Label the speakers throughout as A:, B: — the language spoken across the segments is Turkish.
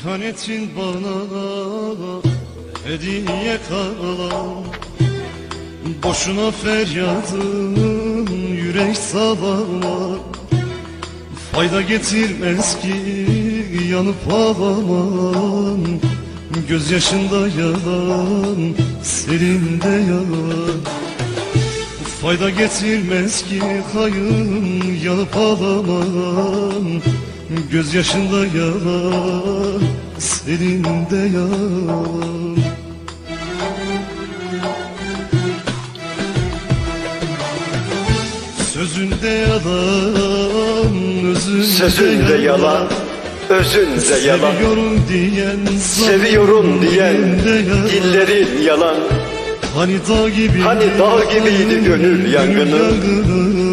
A: İhanetin bana hediye kalan Boşuna feryadın yürek sağlama Fayda getirmez ki yanıp ağlaman Gözyaşında yalan, serinde yalan. Fayda getirmez ki hayın yanıp ağlaman Gözyaşında yalan, serinde yalan Sözünde yalan, özünde,
B: Sözünde yalan, özünde yalan
A: Seviyorum diyen,
B: Seviyorum diyen
A: yalan.
B: dillerin yalan
A: Hani dağ gibi
B: Hani dağ gibiydi gönül yangını.
A: yangını.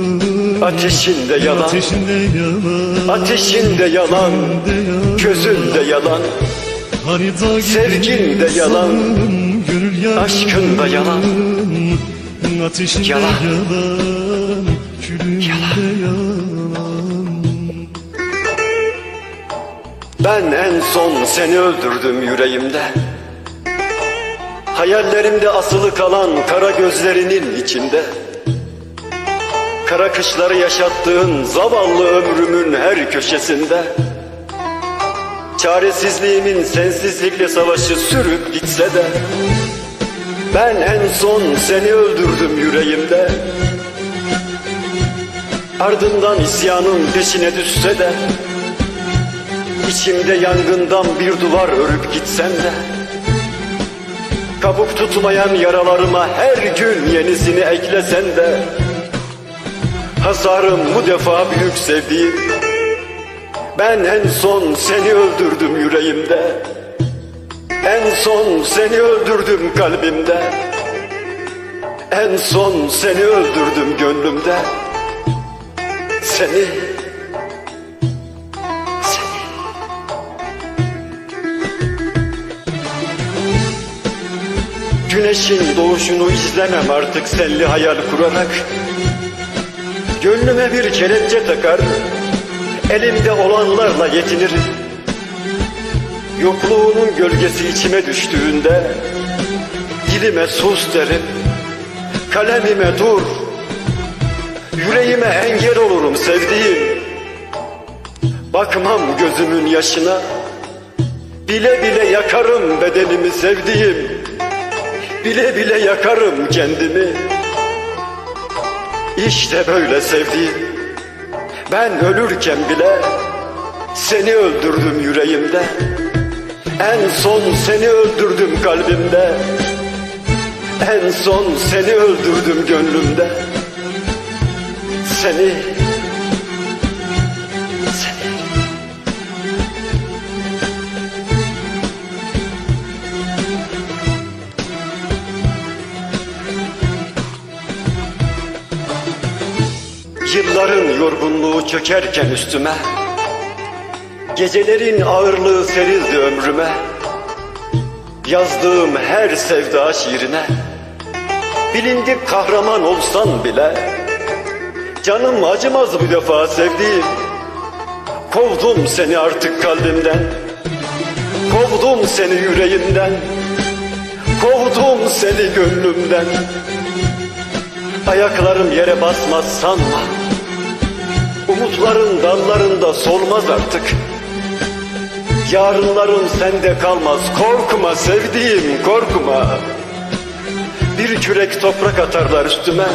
B: Ateşinde yalan,
A: Ateşinde yalan
B: ateşinde yalan
A: Gözünde yalan.
B: Sevginde yalan. Aşkında yalan.
A: Ateşinde
B: Yalan.
A: yalan Külünde yalan
B: Ben en son seni öldürdüm yüreğimde Hayallerimde asılı kalan kara gözlerinin içinde Kara kışları yaşattığın zavallı ömrümün her köşesinde Çaresizliğimin sensizlikle savaşı sürüp gitse de Ben en son seni öldürdüm yüreğimde. Ardından isyanın peşine düşse de İçimde yangından bir duvar örüp gitsem de Kabuk tutmayan yaralarıma her gün yenisini eklesen de Hasarım bu defa büyük sevdiğim Ben en son seni öldürdüm yüreğimde. En son seni öldürdüm kalbimde. En son seni öldürdüm gönlümde. Seni. Güneşin doğuşunu izlemem artık selli hayal kurarak Gönlüme bir kelepçe takar Elimde olanlarla yetinirim Yokluğunun gölgesi içime düştüğünde Dilime sus derim Kalemime dur. Yüreğime engel olurum sevdiğim. Bakmam gözümün yaşına Bile bile yakarım bedenimi sevdiğim. Bile bile yakarım kendimi İşte böyle sevdiğim. Ben ölürken bile Seni öldürdüm yüreğimde. En son seni öldürdüm kalbimde. En son seni öldürdüm gönlümde. Seni Yılların yorgunluğu çökerken üstüme Gecelerin ağırlığı serildi ömrüme. Yazdığım her sevda şiirine Bilindik kahraman olsan bile Canım acımaz bu defa sevdiğim. Kovdum seni artık kalbimden Kovdum seni yüreğimden Kovdum seni gönlümden. Ayaklarım yere basmaz sanma Umutların dallarında solmaz artık. Yarınlarım sende kalmaz. Korkma sevdiğim korkma Bir kürek toprak atarlar üstüme.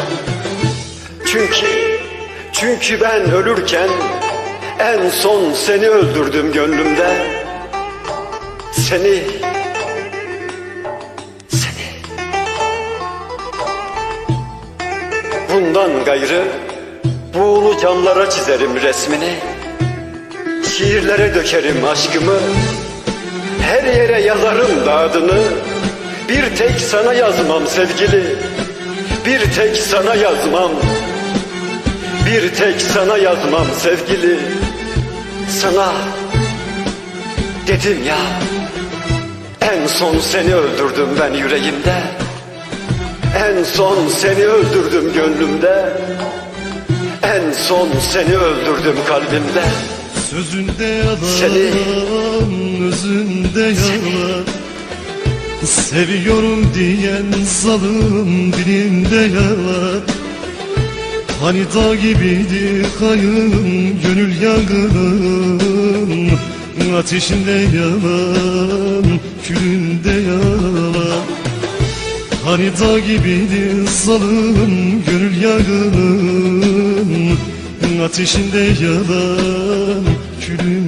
B: Çünkü Çünkü ben ölürken En son seni öldürdüm gönlümde. Seni Seni. Bundan gayrı buğulu camlara çizerim resmini. Şiirlere dökerim aşkımı. Her yere yazarım da adını. Bir tek sana yazmam sevgili. Bir tek sana yazmam. Bir tek sana yazmam sevgili. Sana dedim ya En son seni öldürdüm ben yüreğimde. En son seni öldürdüm gönlümde En son seni öldürdüm kalbimde.
A: Sözünde yalan,
B: Seni-
A: özünde yalan. Seviyorum diyen zalim dilinde yalan. Hani dağ gibiydi kayın gönül yangın Ateşinde yalan, külünde yalan. Hani dağ gibiydi zalim gönül yangın Ateşinde yalan, külünde